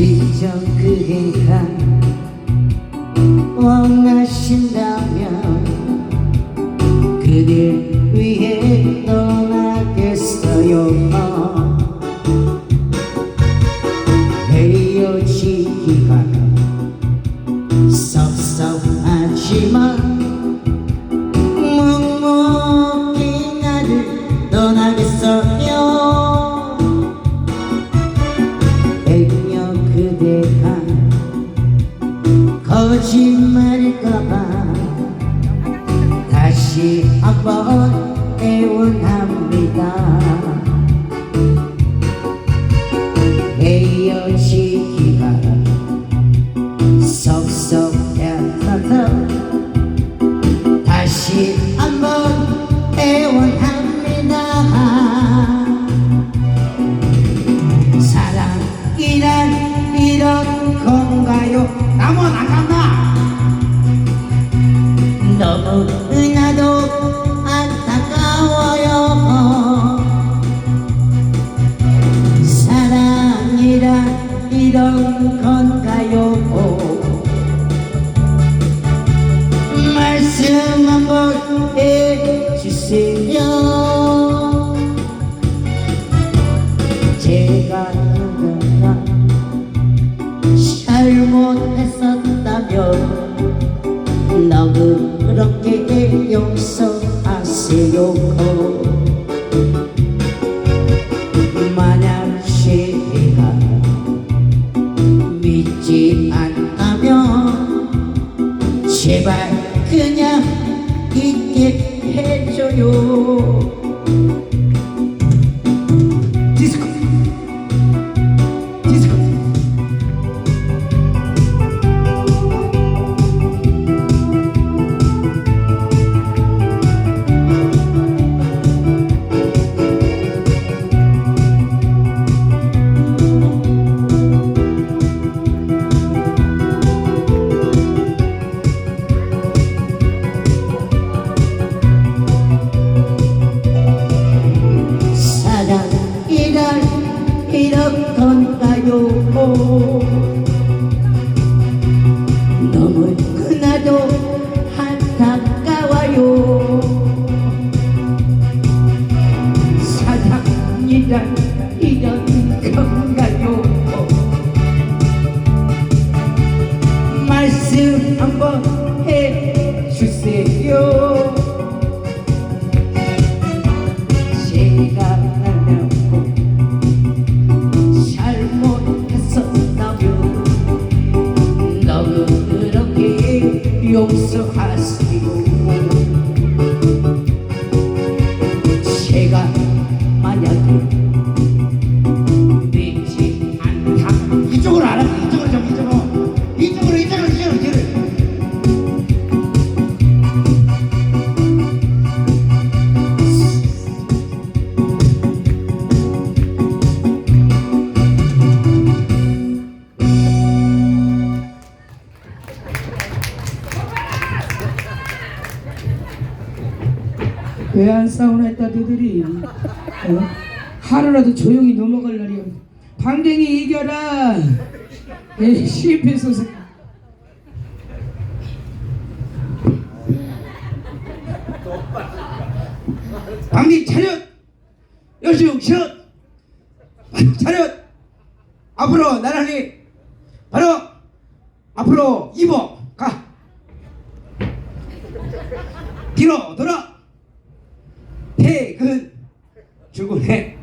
시정 그대가 원하신다면 그댈 거짓말일까봐 다시 한번 애원합니다. 헤어지기가 섭섭해서 다시 한번 애원합니다. 사랑이란 이런 건가요? 남은 안간 너무나도 안타까워요. 사랑이란 이런 건가요? 말씀 한번 해주세요. 제가 잘못했었다면 너그럽게 용서하세요 이런 건가요? 너무나도 안타까워요. 사랑이란 이런 건가요? 말씀 한번 해주세요 용서하시고 제가 만약에 왜 안 싸우나 했다 너들이 어? 하루라도 조용히 넘어갈라리요 방댕이 이겨라 에 실패소서 방디 차렷. 여시웅 샷. 차렷. 앞으로 나란히. 바로 앞으로 입어 가. 뒤로 돌아. 퇴근. 출근해.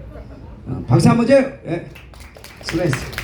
어, 박수 한번 줘요. 예. 수고했어.